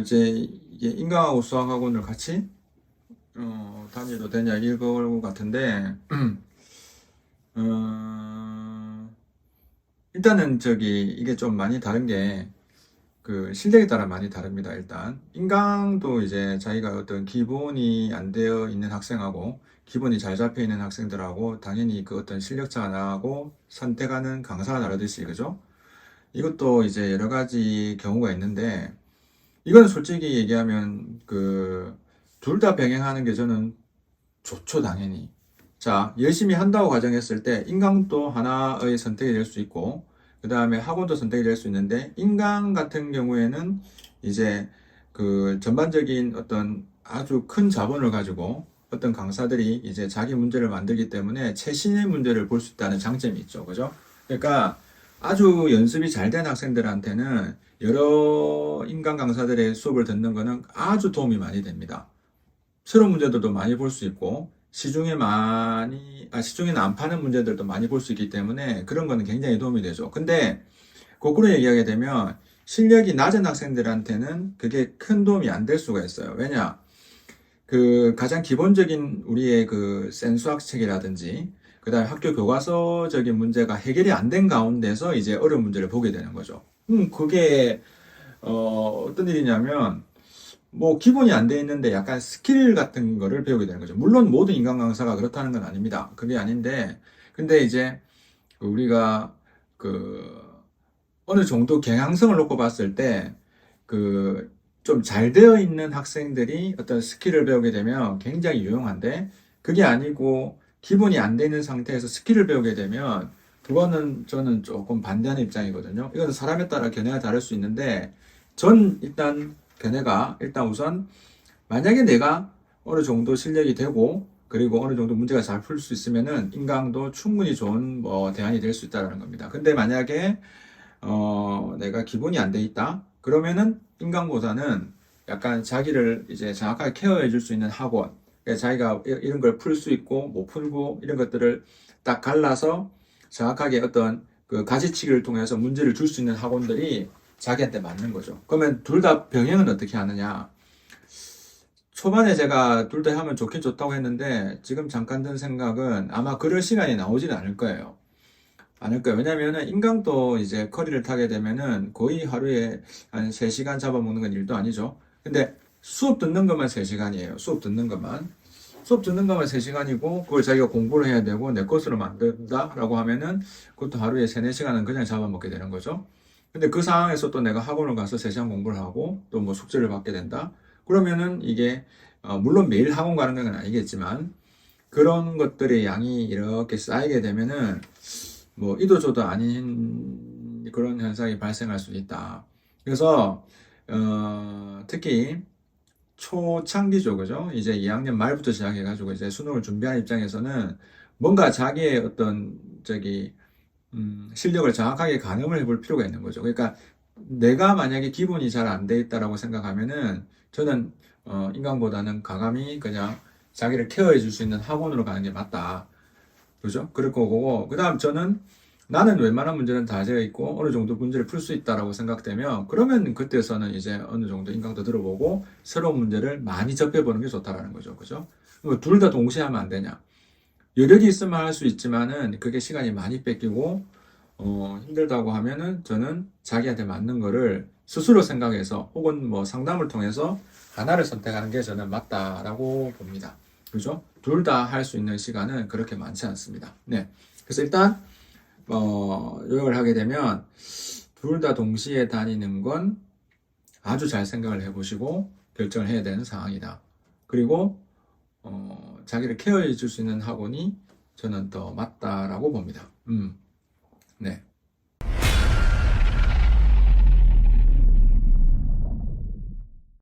이제 이게 인강하고 수학학원을 같이 어, 다녀도 되냐 이거 같은데 어, 일단은 저기 이게 좀 많이 다른 게 그 실력에 따라 많이 다릅니다. 일단 인강도 이제 자기가 어떤 기본이 안 되어 있는 학생하고 기본이 잘 잡혀 있는 학생들하고 당연히 그 어떤 실력차가 나고 선택하는 강사가 다르듯이 그죠? 이것도 이제 여러 가지 경우가 있는데 이건 솔직히 얘기하면 그 둘 다 병행하는 게 저는 좋죠, 당연히. 자, 열심히 한다고 가정했을 때 인강도 하나의 선택이 될 수 있고 그 다음에 학원도 선택이 될 수 있는데 인강 같은 경우에는 이제 그 전반적인 어떤 아주 큰 자본을 가지고 어떤 강사들이 이제 자기 문제를 만들기 때문에 최신의 문제를 볼 수 있다는 장점이 있죠. 그죠? 그러니까 아주 연습이 잘 된 학생들한테는 여러 인강 강사들의 수업을 듣는 거는 아주 도움이 많이 됩니다. 새로운 문제들도 많이 볼 수 있고 시중에 많이 아 시중에는 안 파는 문제들도 많이 볼 수 있기 때문에 그런 거는 굉장히 도움이 되죠. 근데 거꾸로 얘기하게 되면 실력이 낮은 학생들한테는 그게 큰 도움이 안 될 수가 있어요. 왜냐? 그 가장 기본적인 우리의 그 센수학 책이라든지 그다음에 학교 교과서적인 문제가 해결이 안 된 가운데서 이제 어려운 문제를 보게 되는 거죠. 음, 그게 어, 어떤 일이냐면 뭐 기본이 안 돼 있는데 약간 스킬 같은 거를 배우게 되는 거죠. 물론 모든 인간 강사가 그렇다는 건 아닙니다. 그게 아닌데 근데 이제 그 우리가 그 어느 정도 경향성을 놓고 봤을 때 그 좀 잘 되어 있는 학생들이 어떤 스킬을 배우게 되면 굉장히 유용한데 그게 아니고 기본이 안돼 있는 상태에서 스킬을 배우게 되면 그거는 저는 조금 반대하는 입장이거든요. 이건 사람에 따라 견해가 다를 수 있는데 전 일단 견해가 일단 우선 만약에 내가 어느 정도 실력이 되고 그리고 어느 정도 문제가 잘 풀 수 있으면은 인강도 충분히 좋은 뭐 대안이 될 수 있다는 겁니다. 근데 만약에 어 내가 기본이 안 돼 있다 그러면은 인강보다는 약간 자기를 이제 정확하게 케어해 줄 수 있는 학원 그러니까 자기가 이- 이런 걸 풀 수 있고 못 풀고 이런 것들을 딱 갈라서 정확하게 어떤 그 가지치기를 통해서 문제를 줄 수 있는 학원들이 자기한테 맞는 거죠. 그러면 둘 다 병행은 어떻게 하느냐? 초반에 제가 둘 다 하면 좋긴 좋다고 했는데 지금 잠깐 든 생각은 아마 그럴 시간이 나오지는 않을 거예요. 않을 거예요. 왜냐면은 인강도 이제 커리를 타게 되면은 거의 하루에 한 3시간 잡아먹는 건 일도 아니죠. 근데 수업 듣는 것만 3시간이에요. 수업 듣는 것만. 수업 듣는 것만 3시간이고 그걸 자기가 공부를 해야 되고 내 것으로 만든다라고 하면은 그것도 하루에 3, 4시간은 그냥 잡아먹게 되는 거죠. 근데 그 상황에서 또 내가 학원을 가서 3시간 공부를 하고 또 뭐 숙제를 받게 된다. 그러면은 이게 어, 물론 매일 학원 가는 건 아니겠지만 그런 것들의 양이 이렇게 쌓이게 되면은 뭐 이도저도 아닌 그런 현상이 발생할 수 있다. 그래서 어, 특히 초창기죠, 그죠? 이제 2학년 말부터 시작해가지고 이제 수능을 준비하는 입장에서는 뭔가 자기의 어떤 저기 음, 실력을 정확하게 가늠을 해볼 필요가 있는 거죠. 그러니까 내가 만약에 기본이 잘 안 돼 있다라고 생각하면은 저는 어, 인강보다는 과감히 그냥 자기를 케어해 줄 수 있는 학원으로 가는 게 맞다. 그죠? 그럴 거고, 그 다음 저는 나는 웬만한 문제는 다 되어 있고 어느 정도 문제를 풀 수 있다라고 생각되면 그러면 그때서는 이제 어느 정도 인강도 들어보고 새로운 문제를 많이 접해보는 게 좋다라는 거죠. 그죠? 둘 다 동시에 하면 안 되냐? 여력이 있으면 할 수 있지만은 그게 시간이 많이 뺏기고 어, 힘들다고 하면은 저는 자기한테 맞는 거를 스스로 생각해서 혹은 뭐 상담을 통해서 하나를 선택하는 게 저는 맞다라고 봅니다. 그죠? 둘 다 할 수 있는 시간은 그렇게 많지 않습니다. 네. 그래서 일단 어, 요약을 하게 되면 둘 다 동시에 다니는 건 아주 잘 생각을 해보시고 결정을 해야 되는 상황이다. 그리고 어, 자기를 케어해 줄 수 있는 학원이 저는 더 맞다라고 봅니다. 음, 네.